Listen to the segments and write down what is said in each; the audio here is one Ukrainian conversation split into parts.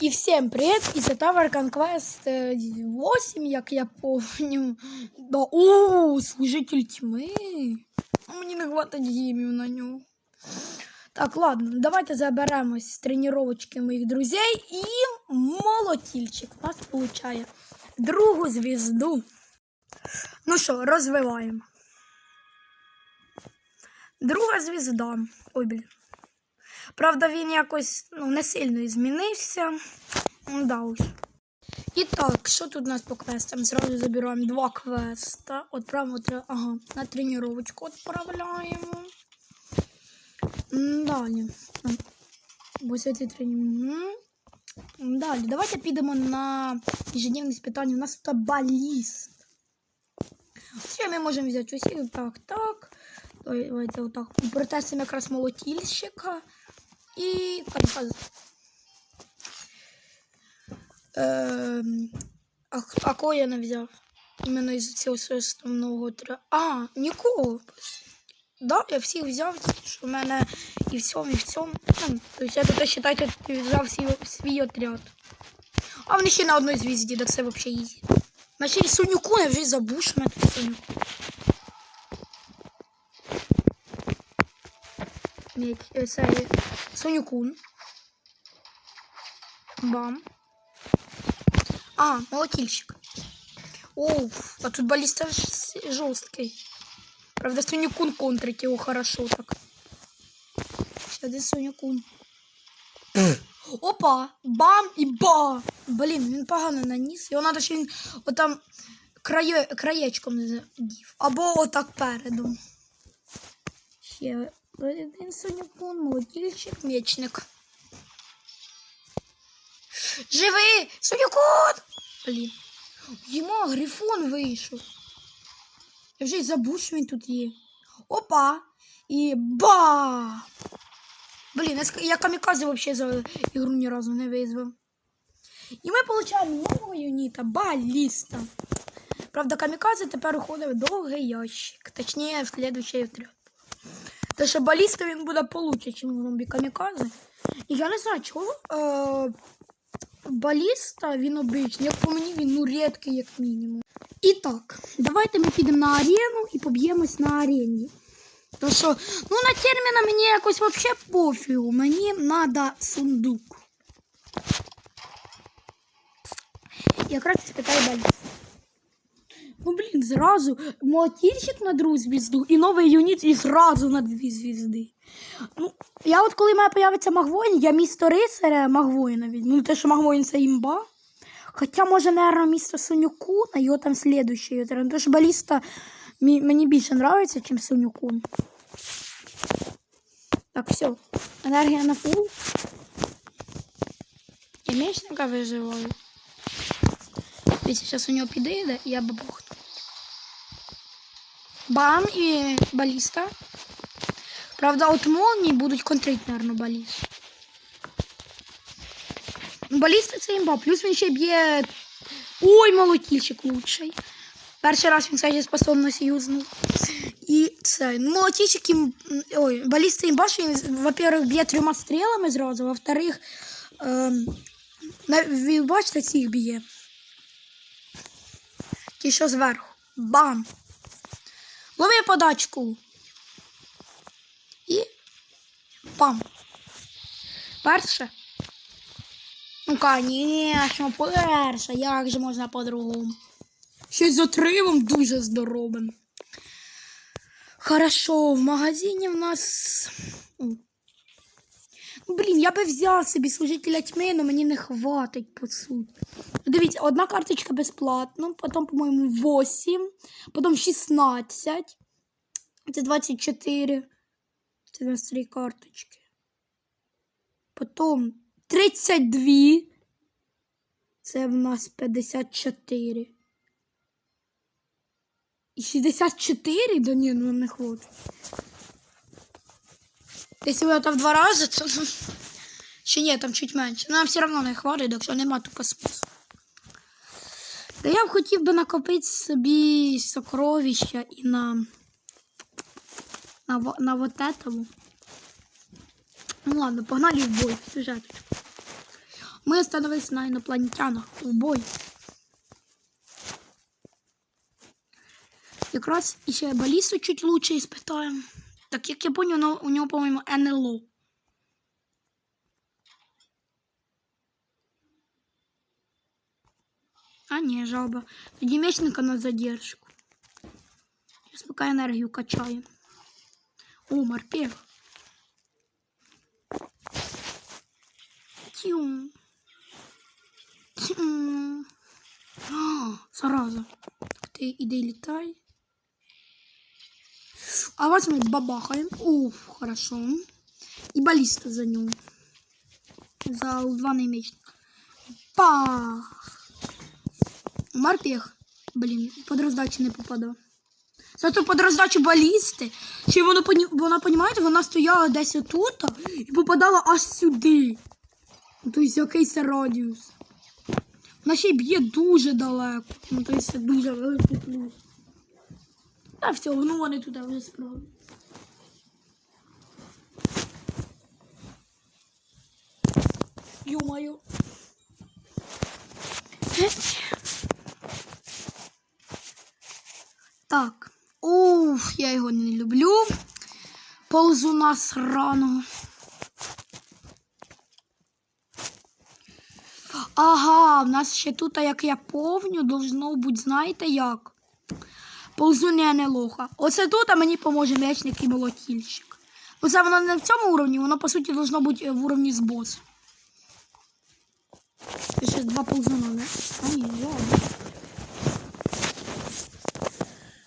І всім привіт! І це Tower е, 8, як я помню. Да, о, служитель тьми. Мені не хватить гімів на нього. Так, ладно, давайте заберемось з тренувачки моїх друзей і молотільчик у нас получає другу звізду. Ну що, розвиваємо. Друга звізда. Ой, блін. Правда, він якось ну, не сильно змінився. Ну, Да уж. І так, що тут у нас по квестам? Зразу забираємо два квеста. Отправимо ага, на тренувачку відправляємо. Далі. Ці. Далі, давайте підемо на ежедневне спитання. У нас тут баліст. Що ми можемо взяти? Ось так, так. Давайте отак. Протестимо якраз молотільщика. І камікадзе. Ем, а, а кого я не взяв? Іменно із цього основного тра. А, нікого. Да, я всіх взяв, що в мене і в цьому, і в цьому. Ну, тобто я тут, вважайте, взяв свій, свій отряд. А вони ще на одній звізді, так це взагалі їздять. Наче і Сонюку, я вже забув, що мене тут Сонюку. Меч, е, це є Сонюкун. Бам. А, молотильщик. Оу, а тут баллиста жесткий. Правда, Сонюкун контрить его хорошо так. Сейчас де Сонюкун. Опа! Бам і ба! Блін, він погано наніс. Його треба, щоб він отам крає, краєчком задів. Або отак передом. Ще один Сонюкун, молотильщик, мечник. Живи! Сонюкун! Блін. Йому грифон вийшов. Я вже й забув, що він тут є. Опа! І ба! Блін, я я взагалі за ігру ні разу не визвав. І ми отримуємо нового юніта, баліста. Правда, камікадзе тепер уходить в довгий ящик. Точніше, в следующий отряд. Те, що баліста він буде получше, ніж зомбі камікадзе. І я не знаю, чого. Е- баліста він обичний, як по мені він ну рідкий, як мінімум. І так, давайте ми підемо на арену і поб'ємось на арені. То що, ну на терміна мені якось вообще пофігу. Мені треба сундук. Якраз спитаю баліста. Ну, блін, зразу молотильщик на другу звізду і новий юніт і зразу на дві звізди. Ну, я от коли в мене появиться Магвоїн, я місто Рицаря Магвоїна візьму. Ну, те, що Магвоїн це імба. Хоча, може, наверное, місто Сонюкуна, його там слідуючий. Тому що баліста мені більше подобається, ніж Сонюкун. Так, все. Енергія на фул. І мечника виживаю. Дивіться, зараз у нього підійде, і я бабухну. Бам і баліста. Правда, от молнії будуть контрити, наверное, баліст. Баліста це імба. Плюс він ще б'є. Ой, молотильщик лучший. Перший раз він, кстати, способність юзнув. І це. Ну, молотильщик ім... Ой, баліста імба, що він, во-первых, б'є трьома стрілами зразу, во-вторых, ем... ви бачите, цих б'є. Ті, що зверху. Бам! Лови подачку. І пам. Перше. Ну, звісно, перше. Як же можна по-другому? Щось з отривом дуже здоровим. Хорошо, в магазині в нас. Ну, блін, я би взяв собі служителя тьми, але мені не хватить, по суті. Дивіться, одна карточка безплатно, потім, по-моєму, 8, потім 16. Це 24. Це у нас три карточки. Потім 32. Це в нас 54. І 64? Да ні, ну не хватить. Якщо ви там в два рази, то... Чи ні, там чуть менше. Нам все одно не хватить, якщо нема тупо смисла. Та я б хотів би накопити собі сокровища і на. На, на вот этого. Ну ладно, погнали в бой, сюжет. Ми остановились на інопланетянах в бой. Якраз ще балісту чуть лучше іспитаємо. Так як я понял, у нього, по-моєму, НЛО. А ні, жаба. Тоді мечника на задержку. Зараз поки енергію качаємо. О, морпех. Тюм. Тюм. А, зараза. Ти іди літай. А вас ми бабахаємо. Уф, хорошо. І баліста за нього. За удваний мечник. Пах. Морпех. Блін, под роздачу не попадав. Зато под роздачу балісти. Чи воно вона, понімаєте, вона стояла десь отут і попадала аж сюди. Ну, Тобто якийсь радіус. Вона ще й б'є дуже далеко. Ну, тобто це дуже великий плюс. Та все, ну вони туди вже справили. Ё-моё. Так. Уф, я його не люблю. Ползуна сраного. Ага, в нас ще тут, як я повню, должно бути, знаєте як? Ползуня не лоха. Оце тут а мені поможе м'ячник і молотільщик. Оце воно не в цьому уровні, воно по суті должно бути е, в уровні з босом. Ще два ползуна, не? А ні, ладно.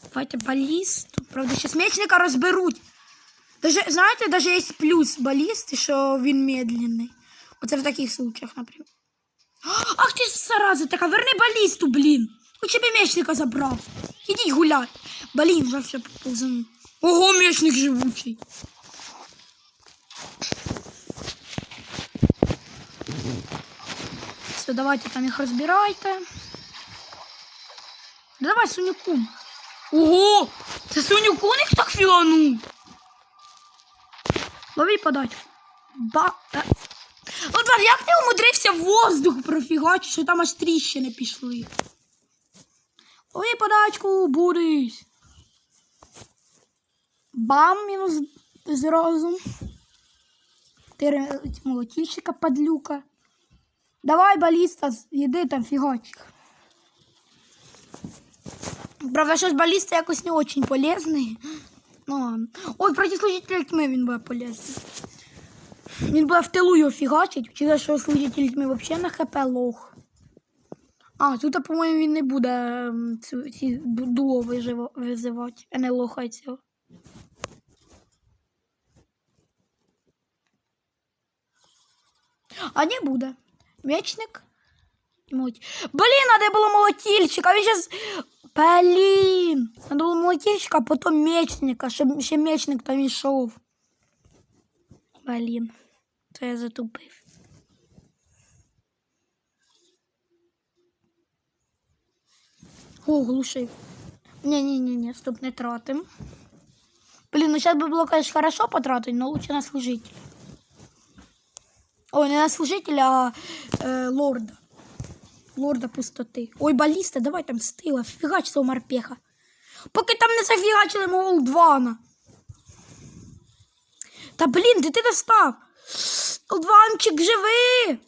Давайте балісту. Правда, ще м'ячника розберуть. Даже, знаєте, даже є плюс балісти, що він медленний. Оце в таких случаях, наприклад. Ах ти зараза така, верни балісту, блін. У тебе м'ячника забрав. Ідіть гулять. Блін, вже все поповзану. Ого, м'ячник живучий. Все, давайте там їх розбирайте. Давай, Сонюку. Ого! Це Сонюку у них так філанув. Лови подачу. Ба. е. От як ти умудрився в воздух профігачити, що там аж тріщини пішли? Лови подачку, будеш. Бам, мінус зразу. Ти молотільщика падлюка. Давай, баліста, йди там фігачик. Правда, щось баліста якось не очень полезний. Ну ладно. Ой, проти служителя тьми він буде полезний. Він буде в тилу його фігачить, вчора, що служитель тьми взагалі на хп лох. А, тут, по-моєму, він не буде ем, ці дуо визивати, а не лоха цього. А не буде. Мечник. і молоть- Блін, надо було молотильщик, а він зараз... Блін, надо було молотильщика, а потім мечника, щоб ще мечник там йшов. Блін, це я затупив. О, глушив. Не-не-не, стоп, не тратим. Блин, ну сейчас бы было, конечно, хорошо потратить, но лучше на служителя. Ой, не на служителя, а э, лорда. Лорда пустоти. Ой, баліста, давай там стила, фігач цього морпеха. Поки там не зафігачили мого Олдвана. Та блін, де ти достав? Олдванчик, живи!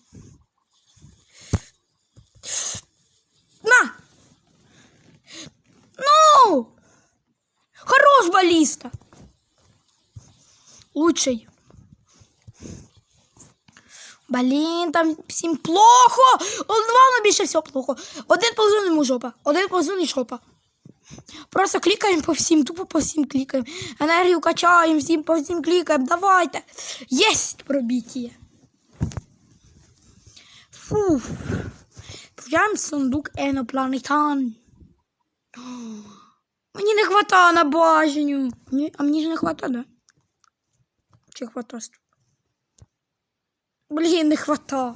Хорош! Лучший. Блін, там всім плохо! Олдвану більше всього плохо. Один ползун йому жопа, один ползун і жопа. Просто клікаємо по всім, тупо по всім клікаємо. Енергію качаємо, всім по всім клікаємо. Давайте. Єсть пробіття. Фуф. Прям сундук енопланетан. Мені не хватає на бажанню. А мені ж не хватає, да? Чи хватає? Блін, не хватає.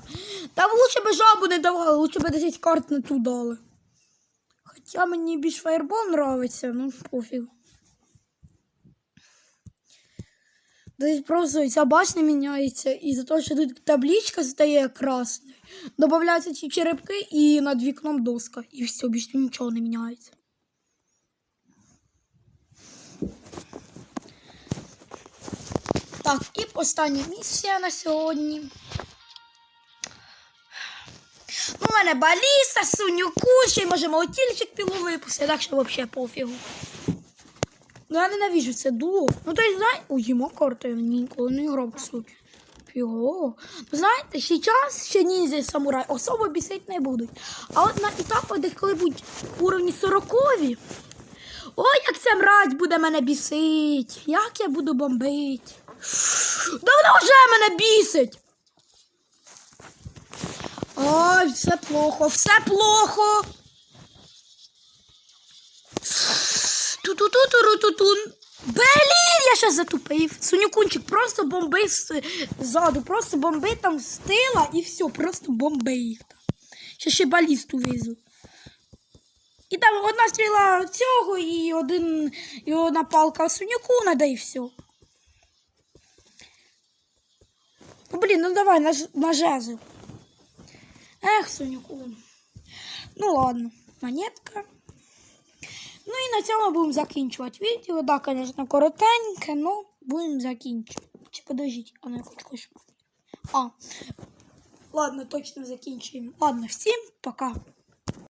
Та лучше би жабу не давали, лучше би 10 карт не ту дали. Хоча мені більш фаєрбол нравиться, ну пофіг. Десь просто ця башня міняється, і за те, що тут табличка стає красною, додаються ці черепки і над вікном доска. І все, більше нічого не міняється. Так, і остання місія на сьогодні. У мене баліста, сунюку, ще й може молотільчик пілу випустити, так що взагалі пофігу. Ну, я ненавижу це дуо. Ну, то ой, йому карта, я ніколи не грав, по суті. Фіго. Ну, знаєте, зараз ще ніндзя самурай особо бісить не будуть. А от на етапах, де коли будуть уровні 40 ой, як ця мразь буде мене бісить. Як я буду бомбить. Давно вже мене бісить. Ой, все плохо, все плохо. Ту-ту-ту-ту-ту-тун. Блін, я ще затупив. Сонюкунчик просто бомби ззаду, просто бомби там з тила і все, просто бомби їх. Ще ще балісту везу. І там одна стріла цього і один і одна палка сонюкуна, да і все. Ну, блін, ну давай на, ж- на жезл. Ех, сонюкун. Ну ладно, монетка. Ну і на цьому будемо закінчувати відео. Да, звісно, коротеньке, але будемо закінчувати. Чи подождіть, а не хоч хоч. А. Ладно, точно закінчуємо. Ладно, всім пока.